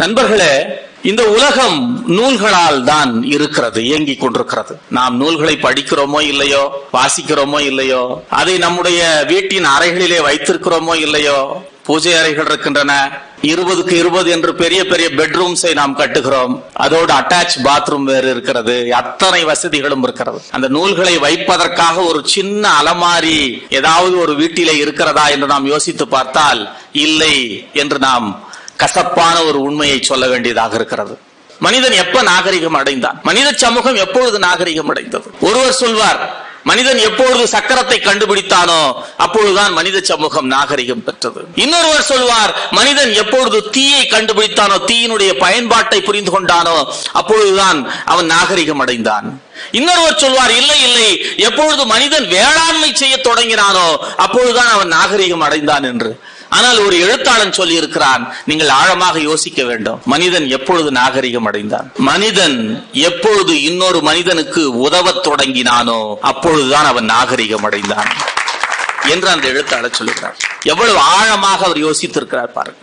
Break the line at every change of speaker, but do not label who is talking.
நண்பர்களே இந்த உலகம் நூல்களால் தான் இருக்கிறது இயங்கிக் கொண்டிருக்கிறது. நாம் நூல்களை படிக்கிறோமோ இல்லையோ வாசிக்கிறோமோ இல்லையோ அதை நம்முடைய வீட்டின் அறைகளிலே வைத்திருக்கிறோமோ இல்லையோ பூஜை அறைகள் இருக்கின்றன இருபதுக்கு இருபது என்று பெரிய பெரிய பெட்ரூம்ஸை நாம் கட்டுகிறோம் அதோடு அட்டாச் பாத்ரூம் வேறு இருக்கிறது அத்தனை வசதிகளும் இருக்கிறது. அந்த நூல்களை வைப்பதற்காக ஒரு சின்ன அலமாரி ஏதாவது ஒரு வீட்டிலே இருக்கிறதா என்று நாம் யோசித்து பார்த்தால் இல்லை என்று நாம் கசப்பான ஒரு உண்மையை சொல்ல வேண்டியதாக இருக்கிறது. மனிதன் எப்ப நாகரிகம் அடைந்தான்? மனித சமூகம் எப்பொழுது நாகரிகம் அடைந்தது? ஒருவர் சொல்வார் மனிதன் எப்பொழுது சக்கரத்தை கண்டுபிடித்தானோ அப்பொழுதுதான் மனித சமூகம் நாகரிகம் பெற்றது. இன்னொருவர் சொல்வார் மனிதன் எப்பொழுது தீயை கண்டுபிடித்தானோ தீயினுடைய பயன்பாட்டை புரிந்து கொண்டானோ அப்பொழுதுதான் அவன் நாகரிகம் அடைந்தான். இன்னொருவர் சொல்வார் இல்லை இல்லை எப்பொழுது மனிதன் வேளாண்மை செய்ய தொடங்கினானோ அப்பொழுதுதான் அவன் நாகரிகம் அடைந்தான் என்று. ஆனால் ஒரு எழுத்தாளன் சொல்லி இருக்கிறான் நீங்கள் ஆழமாக யோசிக்க வேண்டும். மனிதன் எப்பொழுது நாகரிகம் அடைந்தான்? மனிதன் எப்பொழுது இன்னொரு மனிதனுக்கு உதவத் தொடங்கினானோ அப்பொழுதுதான் அவன் நாகரிகம் அடைந்தான். என்று அந்த எழுத்தாளர் சொல்லுகிறார். எவ்வளவு ஆழமாக அவர் யோசித்திருக்கிறார் பாருங்க